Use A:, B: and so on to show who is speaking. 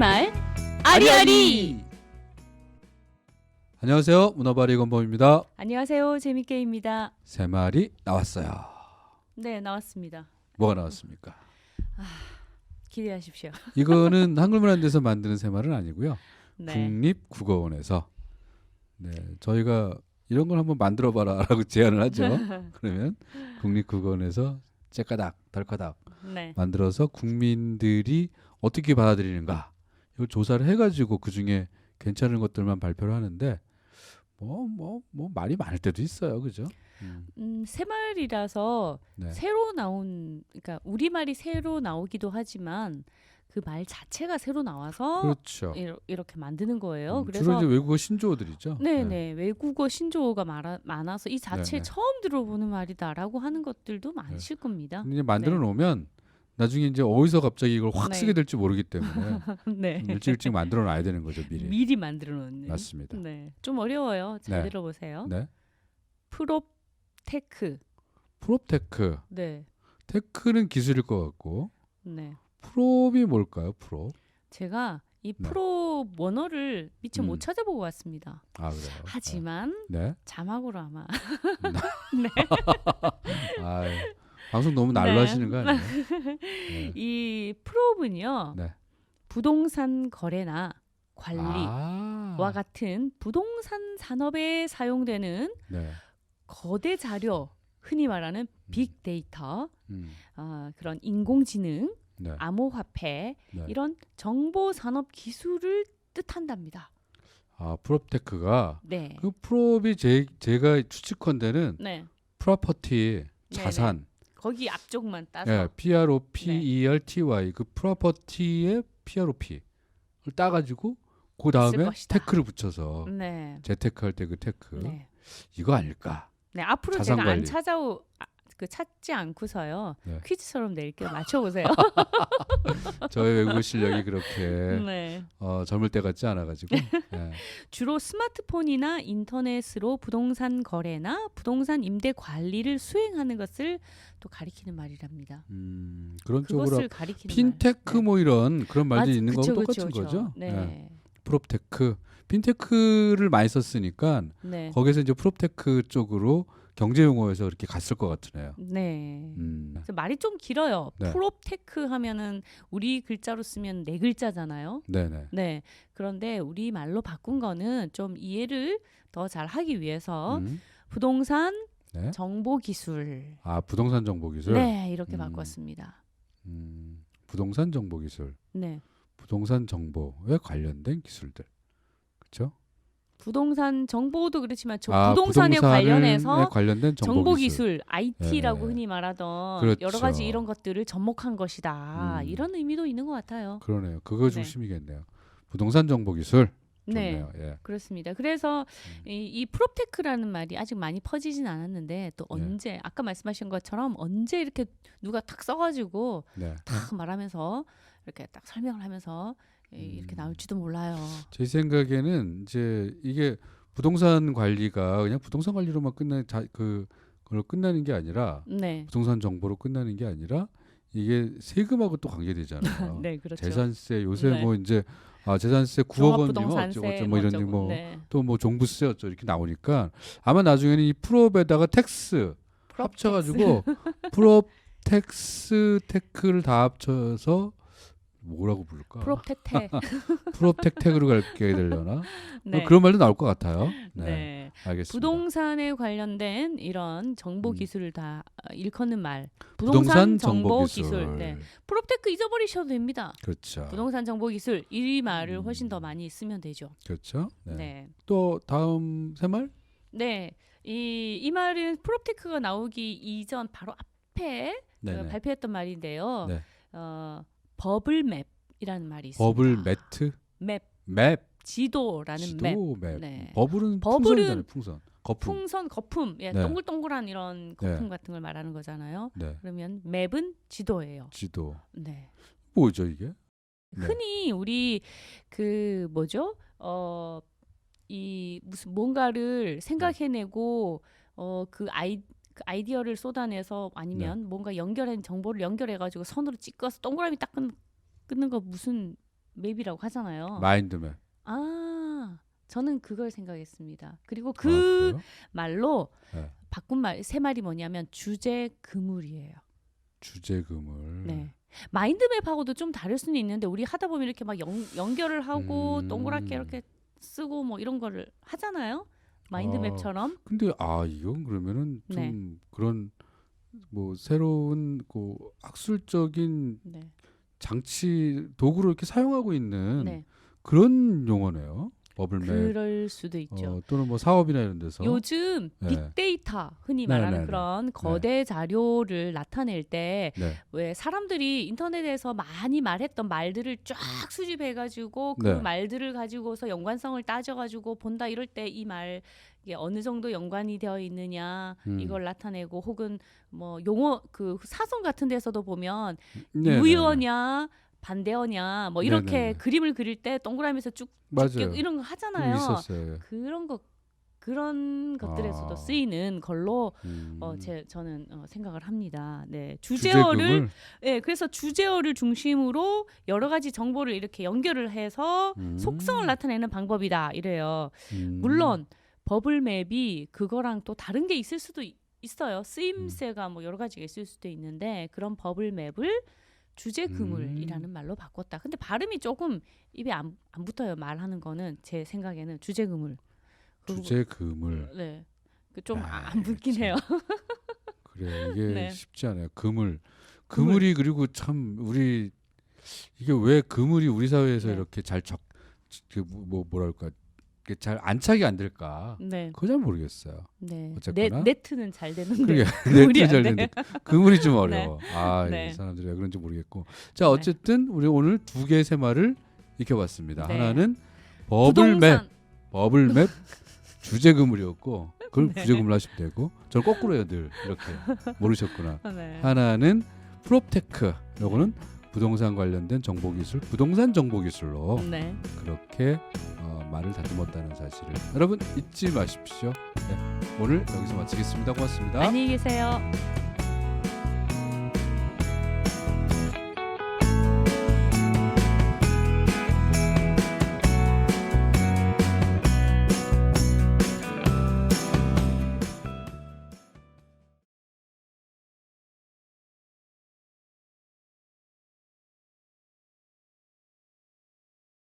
A: 우리말 아리아리.
B: 안녕하세요. 문어바리 건범입니다.
A: 안녕하세요. 재밌게입니다.
B: 세 마리 나왔어요.
A: 네, 나왔습니다.
B: 뭐가 나왔습니까?
A: 기대하십시오.
B: 이거는 한글문화대에서 만드는 세 마리는 아니고요.
A: 네.
B: 국립국어원에서 네 저희가 이런 걸 한번 만들어 봐라라고 제안을 하죠. 그러면 국립국어원에서 째까닥 덜까닥
A: 네.
B: 만들어서 국민들이 어떻게 받아들이는가 이걸 조사를 해가지고 그 중에 괜찮은 것들만 발표를 하는데 뭐뭐 뭐 말이 많을 때도 있어요, 그죠? 음,
A: 음, 새 말이라서
B: 네.
A: 새로 나온 그러니까 우리 말이 새로 나오기도 하지만 그 말 자체가 새로 나와서
B: 그렇죠.
A: 이러, 이렇게 만드는 거예요.
B: 음,
A: 그래서
B: 주로 이제 외국어 신조어들이죠.
A: 네, 네. 외국어 신조어가 많아, 많아서 이 자체에
B: 네, 네.
A: 처음 들어보는 말이다라고 하는 것들도 많으실 겁니다.
B: 근데 이제 만들어 놓으면 나중에 이제 어디서 갑자기 이걸 확
A: 네.
B: 쓰게 될지 모르기 때문에
A: 네.
B: 좀 일찍 일찍 만들어 놔야 되는 거죠 미리.
A: 미리 만들어 놓는.
B: 맞습니다.
A: 네. 좀 어려워요. 잘
B: 네.
A: 들어보세요.
B: 네.
A: 프롭테크.
B: 프롭테크.
A: 네.
B: 테크는 기술일 것 같고
A: 네.
B: 프롭이 뭘까요? 프롭.
A: 제가 이
B: 네.
A: 프로 원어를 미처
B: 음.
A: 못 찾아보고 왔습니다.
B: 아 그래요.
A: 하지만
B: 네.
A: 자막으로 아마
B: 네. 아 방송 너무
A: 네.
B: 하시는 거 아니에요? 네.
A: 이 프롭은요.
B: 네.
A: 부동산 거래나 관리와
B: 아.
A: 같은 부동산 산업에 사용되는
B: 네.
A: 거대 자료, 흔히 말하는 빅데이터,
B: 음.
A: 아, 그런 인공지능,
B: 네.
A: 암호화폐
B: 네.
A: 이런 정보 산업 기술을 뜻한답니다.
B: 아 프롭테크가
A: 네.
B: 그 프롭이 제 제가 추측컨대는
A: 네.
B: 프로퍼티 자산
A: 거기 앞쪽만 따서
B: 예,
A: 네.
B: E R T Y 그 프로퍼티의 P R O P를 따가지고 그 다음에. 테크를 붙여서
A: 네.
B: 재테크 할 때 그 테크
A: 네.
B: 이거 아닐까?
A: 네, 앞으로 제가 안
B: 관리.
A: 찾아오 아, 그 찾지 않고서요.
B: 네.
A: 퀴즈처럼 낼게요. 맞춰 보세요.
B: 저의 외국어 실력이 그렇게
A: 네.
B: 어, 젊을 때 같지 않아가지고 예.
A: 주로 스마트폰이나 인터넷으로 부동산 거래나 부동산 임대 관리를 수행하는 것을 또 가리키는 말이랍니다.
B: 음, 그런 쪽으로 핀테크
A: 말. 네.
B: 뭐 이런 그런 말들이
A: 맞-
B: 있는
A: 그쵸,
B: 거하고 똑같은
A: 그쵸.
B: 거죠.
A: 네.
B: 예. 프롭테크 핀테크를 많이 썼으니까
A: 네.
B: 거기서 이제 프롭테크 쪽으로 경제 용어에서 이렇게 갔을 것 같으네요.
A: 네.
B: 음.
A: 그래서 말이 좀 길어요.
B: 네.
A: 프롭테크 하면은 우리 글자로 쓰면 네 글자잖아요.
B: 네네.
A: 네. 그런데 우리 말로 바꾼 거는 좀 이해를 더 잘 하기 위해서
B: 음.
A: 부동산
B: 네.
A: 정보 기술.
B: 아 부동산 정보 기술.
A: 네, 이렇게
B: 음.
A: 바꿨습니다.
B: 음, 부동산 정보 기술.
A: 네.
B: 부동산 정보에 관련된 기술들. 그렇죠?
A: 부동산 정보도 그렇지만 저
B: 아,
A: 부동산에 관련해서
B: 관련된 정보, 기술.
A: IT라고
B: 네.
A: 흔히 말하던
B: 그렇죠.
A: 여러 가지 이런 것들을 접목한 것이다.
B: 음.
A: 이런 의미도 있는 것 같아요.
B: 그러네요. 그거
A: 네.
B: 중심이겠네요. 부동산 정보 기술.
A: 네.
B: 예.
A: 그렇습니다. 그래서
B: 음.
A: 이, 이 프롭테크라는 말이 아직 많이 퍼지진 않았는데 또
B: 네.
A: 언제 아까 말씀하신 것처럼 언제 이렇게 누가 탁 써가지고
B: 네.
A: 탁 말하면서 이렇게 딱 설명을 하면서 이- 이렇게
B: 음.
A: 나올지도 몰라요.
B: 제 생각에는 이제 이게 부동산 관리가 그냥 부동산 관리로만 끝나 자, 그 걸로 끝나는 게 아니라
A: 네,
B: 부동산 정보로 끝나는 게 아니라 이게 세금하고 또 관계되잖아요.
A: 네 그렇죠.
B: 재산세 요새
A: 네.
B: 뭐 이제 아 재산세 9억 원이면
A: 종합부동산세
B: 어쩌고 뭐 이런
A: 어쩌고,
B: 뭐
A: 네.
B: 또뭐 종부세 어쩌고 이렇게 나오니까 아마 나중에는 이 프롭에다가 텍스 합쳐가지고 프롭 텍스 테크를 다 합쳐서 뭐라고 부를까?
A: 프롭테테.
B: 프롭텍텍으로 갈게 되려나?
A: 네.
B: 그런 말도 나올 것 같아요.
A: 네.
B: 네, 알겠습니다.
A: 부동산에 관련된 이런 정보
B: 음.
A: 기술을 다 어, 일컫는 말.
B: 부동산
A: 부동산, 정보,
B: 정보
A: 기술.
B: 기술.
A: 네. 프롭테크 잊어버리셔도 됩니다.
B: 그렇죠.
A: 부동산 정보 기술 이 말을
B: 음.
A: 훨씬 더 많이 쓰면 되죠.
B: 그렇죠. 네.
A: 네.
B: 또 다음 세 말?
A: 네. 이, 이 말은 프롭테크가 나오기 이전 바로 앞에
B: 네.
A: 발표했던 말인데요.
B: 네.
A: 어, 버블 맵이라는 말이 있습니다.
B: 버블 매트,
A: 맵,
B: 맵,
A: 지도라는
B: 지도
A: 맵.
B: 맵.
A: 네.
B: 버블은
A: 버블은
B: 풍선이잖아요. 풍선. 거품.
A: 풍선, 거품, 예,
B: 네.
A: 동글동글한 이런 거품
B: 네.
A: 같은 걸 말하는 거잖아요.
B: 네.
A: 그러면 맵은 지도예요.
B: 지도.
A: 네.
B: 뭐죠 이게? 네.
A: 흔히 우리 그 뭐죠? 어, 이 무슨 뭔가를 생각해내고 어 그 아이 그 아이디어를 쏟아내서 아니면
B: 네.
A: 뭔가 연결한 정보를 연결해가지고 선으로 찍어서 동그라미 딱 끊, 끊는 거 무슨 맵이라고 하잖아요.
B: 마인드맵.
A: 아, 저는 그걸 생각했습니다. 그리고
B: 아,
A: 그
B: 그래요?
A: 말로
B: 네.
A: 바꾼 말새 말이 뭐냐면 주제 그물이에요.
B: 주제 그물.
A: 네. 마인드맵하고도 좀 다를 수는 있는데 우리 하다 보면 이렇게 막 연, 연결을 하고
B: 음.
A: 동그랗게 이렇게 쓰고 뭐 이런 거를 하잖아요.
B: 어.
A: 마인드맵처럼.
B: 근데 아 이건 그러면은 좀
A: 네.
B: 그런 뭐 새로운 그 학술적인
A: 네.
B: 장치 도구로 이렇게 사용하고 있는
A: 네.
B: 그런 용어네요. 버블 맵
A: 그럴 수도 있죠.
B: 어, 또는 뭐 사업이나 이런 데서
A: 요즘
B: 네.
A: 빅데이터 흔히
B: 네,
A: 말하는
B: 네, 네.
A: 그런 거대 자료를 나타낼 때
B: 네.
A: 왜 사람들이 인터넷에서 많이 말했던 말들을 쫙 수집해 가지고 그
B: 네.
A: 말들을 가지고서 연관성을 따져 가지고 본다 이럴 때 이 말 이게 어느 정도 연관이 되어 있느냐
B: 음.
A: 이걸 나타내고 혹은 뭐 용어 그 사전 같은 데서도 보면
B: 네, 네,
A: 유효냐 반대어냐 뭐 이렇게
B: 네, 네.
A: 그림을 그릴 때 동그라미에서 쭉
B: 맞아요.
A: 쭉 이런 거 하잖아요.
B: 있었어요.
A: 그런 거 그런 것들에서도
B: 아.
A: 쓰이는 걸로
B: 음.
A: 어, 제 저는 어, 생각을 합니다. 네, 주제어를
B: 주제금을?
A: 네, 그래서 주제어를 중심으로 여러 가지 정보를 이렇게 연결을 해서
B: 음.
A: 속성을 나타내는 방법이다 이래요.
B: 음.
A: 물론 버블맵이 그거랑 또 다른 게 있을 수도 이- 있어요. 쓰임새가 뭐 여러 가지가 있을 수도 있는데 그런 버블맵을 주제 그물이라는
B: 음.
A: 말로 바꿨다. 근데 발음이 조금 입에 안, 안 붙어요. 말하는 거는 제 생각에는 주제 그물.
B: 주제 그물.
A: 네. 좀
B: 아,
A: 안 붙긴
B: 참.
A: 해요.
B: 그래 이게
A: 네.
B: 쉽지 않아요. 그물. 그물이 그리고 참 우리 이게 왜 그물이 우리 사회에서
A: 네.
B: 이렇게 잘 적 뭐 뭐, 뭐랄까 이게 잘 안착이 안 될까?
A: 네.
B: 그거 잘 모르겠어요.
A: 네.
B: 어쨌거나.
A: 네, 네트는 잘 되는데.
B: 네트 안잘
A: 돼.
B: 되는데 그물이 좀 어려워. 아,
A: 네.
B: 이 사람들이 왜 그런지 모르겠고. 자, 어쨌든 우리 오늘 두 개의 새말을 익혀봤습니다.
A: 네.
B: 하나는 버블맵, 버블맵 주제 그물이었고 그걸
A: 네.
B: 부제 그물 하시면 되고 저는 거꾸로 해요 늘 이렇게 모르셨구나.
A: 네.
B: 하나는 프롭테크, 요거는 부동산 관련된 정보기술, 부동산 정보기술로
A: 네.
B: 그렇게 어, 말을 다듬었다는 사실을 여러분 잊지 마십시오. 네, 오늘 여기서 마치겠습니다. 고맙습니다.
A: 안녕히 계세요.